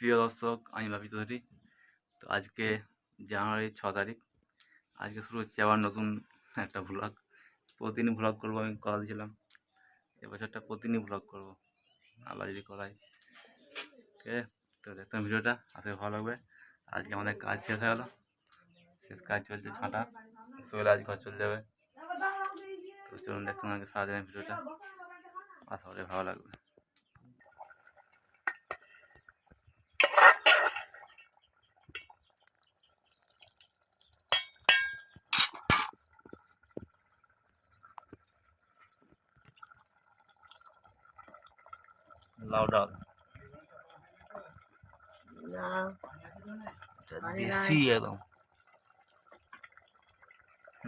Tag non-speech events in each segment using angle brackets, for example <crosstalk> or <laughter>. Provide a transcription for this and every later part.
প্রিয় দর্শক, আমি বাপি চৌধুরী তো আজকে জানুয়ারি ছ তারিখ। আজকে শুরু হচ্ছে আবার নতুন একটা ভ্লগ প্রতিদিন ভ্লগ করব, আমি কথা দিয়েছিলাম। এবছরটা প্রতিদিনই ভ্লগ করব। আল্লাহ যদি করাই ঠিক তো দেখতাম ভিডিওটা, আশা ভালো লাগবে। আজকে আমাদের কাজ শেষ হয়ে গেলো। শেষ কাজ চলছে ছাঁটা। সোয়েল আজ ঘর চলে যাবে। তো চলুন দেখতাম আজকে সারাদিনের ভিডিওটা। আশা করি ভালো লাগবে। লাউ ডাল। না। পানি দেশি একদম।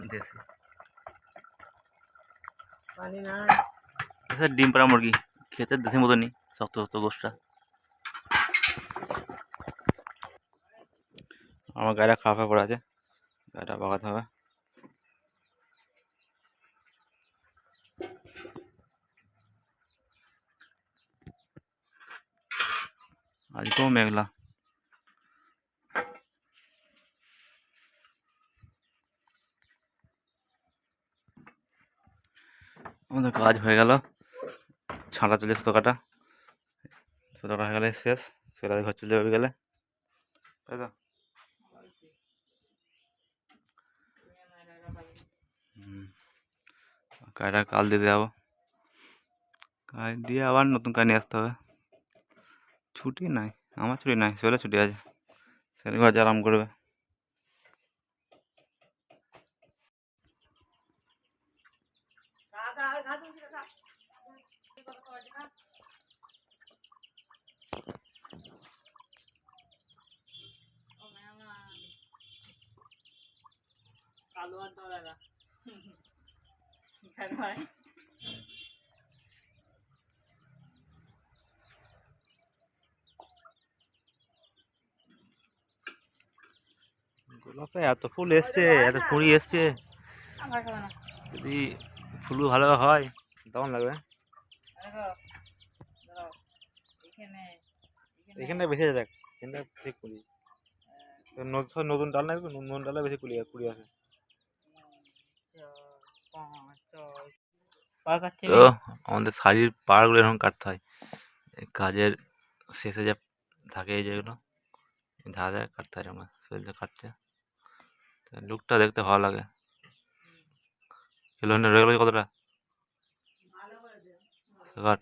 দেশি। এটা ডিম পাড়া মুরগি। খেতে দেশি মতনই শক্ত শক্ত গোষ্ঠটা। আমার গাড়িটা খারাপ হয়ে পড়ে আছে। গাড়িটা বাগাতে হবে। আজকেও মেঘলা আমাদের কাজ হয়ে গেল ছাঁটা চলে সুতো কাটা সুতো কাটা হয়ে গেলে শেষ সেটা ঘর চলে যাবে গেলে তাই তো হুম। কাজটা কাল দিয়ে যাব কাজ দিয়ে আবার নতুন কাজ নিয়ে আসতে হবে ছুটি নাই আমার ছুটি নাই সেগুলো ছুটি আছে। সেগুলো ঘর আরাম করবে। কালো আর ডলারা গোলাপে এত ফুল এসছে, এত কুড়ি এসছে। যদি ফুল ভালো হয় তখন লাগবে। এখানটা আছে, দেখ। এখানটা বেশি কুড়ি। নতুন নতুন ডাল না, নতুন ডালে বেশি কুড়ি কুড়ি আছে। তো আমাদের শাড়ির পাড়গুলো এরকম কাটতে হয়। কাজের শেষে যা থাকে যেগুলো ধারে কাটতে হয় আমরা শরীরটা কাটতে। লুকটা দেখতে ভালো লাগে। কিলো রয়ে গেলো কতটা? কাট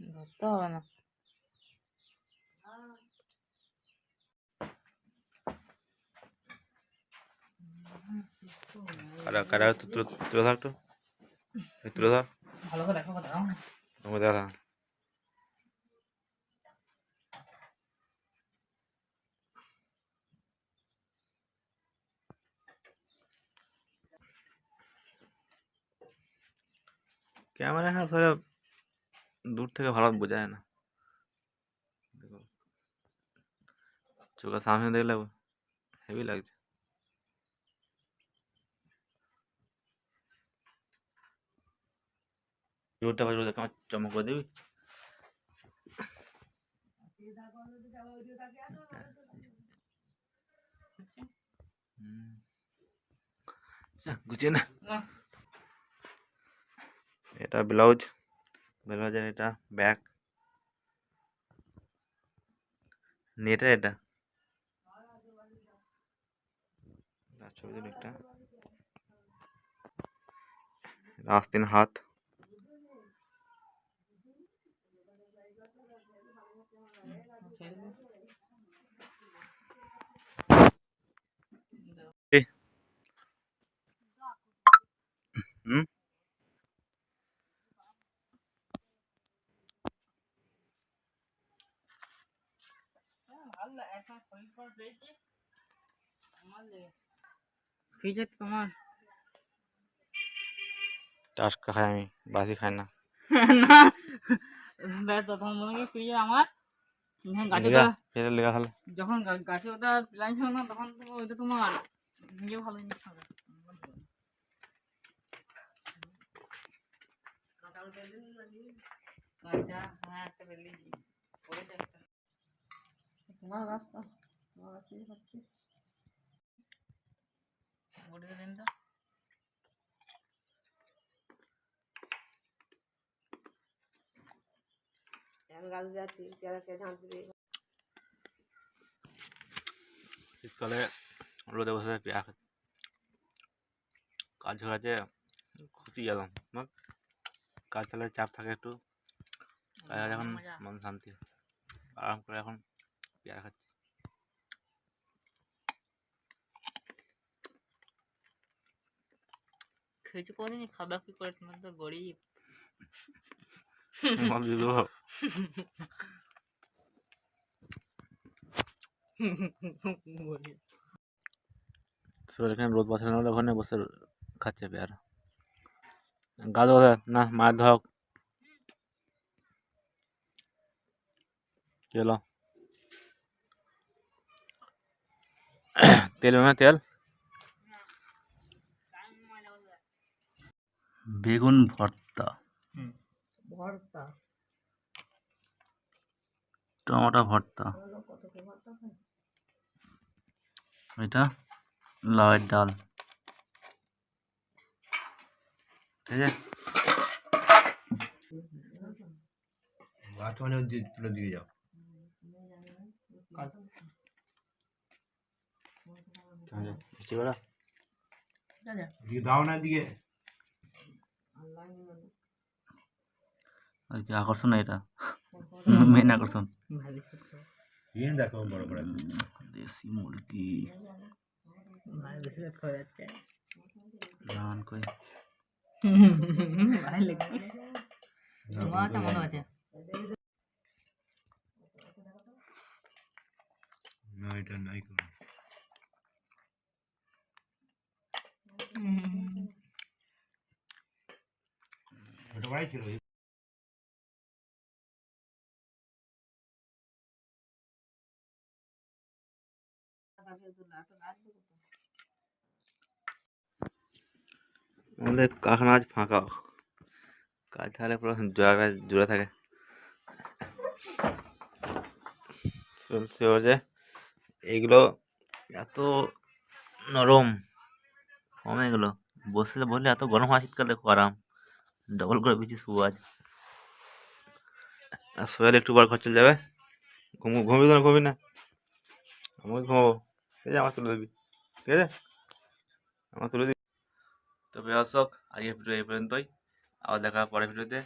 ধরতে হবে না। কাটা কাটা তুলে ধর একটু। তুলে ধর ভালো করে দেখো। ক্যামেরা হ্যাঁ ধরে দূর থেকে ভালো বোঝা যায় না। দেখো। চোখের সামনে দেখলে হেভি লাগছে। রোডটা ভালো দেখে আমার চমক করে দিবি? হুম। যা, গুছিয়ে না। না। এটা ব্লাউজ ব্লাউজের এটা ব্যাক নেটা এটা? ছবি একটা। রাস্তিন হাত। ফ্রিজে তোমার টাটকা খাই আমি বাসি খাই না না দেখ তো তোমার মনে হয় ফ্রিজে আমার যখন গাছে লেগা ওটা ফেলে লেগা খালে যখন গা- গাছে ওটা প্ল্যান ছিল না তখন তো ওইটা তোমার নিজে ভালো জিনিস খাবে কাঁচা হ্যাঁ একটা বেলি পড়েছে একটা তোমার গাছটা তোমার গাছ থেকে খাচ্ছি বড়ি দিন তো শীতকালে রোদে বসে পেঁয়া খাচ্ছে কাজ কাজে খুঁটি গেলাম কাজ চালে চাপ থাকে একটু। কাজ এখন মন শান্তি। আরাম করে এখন পেঁয়া খাচ্ছি। খেয়েছো কোনদিন খাবা কি করে? তোমার তো গরিব। এখানে রোদ বসানো হলে ওখানে বসে খাচ্ছে পেয়ারা। গা ধোয়া না মায়ের ধক চলো। তেল না তেল? বেগুন ভর্তা। ভর্তা। টমেটো ভর্তা। এটা লাউয়ের ডাল। ঠিক আছে? তুলে দিয়ে যাও। দাও না দিকে ওই যে আকর্ষণ এটা? <laughs> মেন আকর্ষণ। ইয়ে দেখো বড় বড় দেশি মুরগি। রান কই। ভাই লেগে তোমার মনে আছে? না এটা নাই করো আমাদের কারখানা আজ ফাঁকা। কাজ থাকলে পুরো জায়গা জুড়ে থাকে। চলছে যে এইগুলো এত নরম। কমে এগুলো। বসে বললে এত গরম হয় শীতকালে আরাম ডবল করে বিছি শুভ আজ। আর সোয়াল একটু বার ঘর চলে যাবে। ঘুম ঘুমবি না ঘুমবি না? আমি ঘুমাবো। ঠিক আছে আমার তুলে দিবি। ঠিক আছে? আমার তুলে দিবি। তো দর্শক, আজকের ভিডিও এই পর্যন্তই। আবার দেখা পরের ভিডিওতে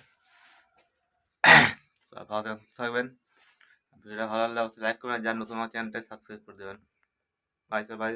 ভালো থাকবেন ভিডিওটা ভালো লাগলে অবশ্যই লাইক করবেন যার নতুন আমার চ্যানেলটা সাবস্ক্রাইব করে দেবেন। By sir by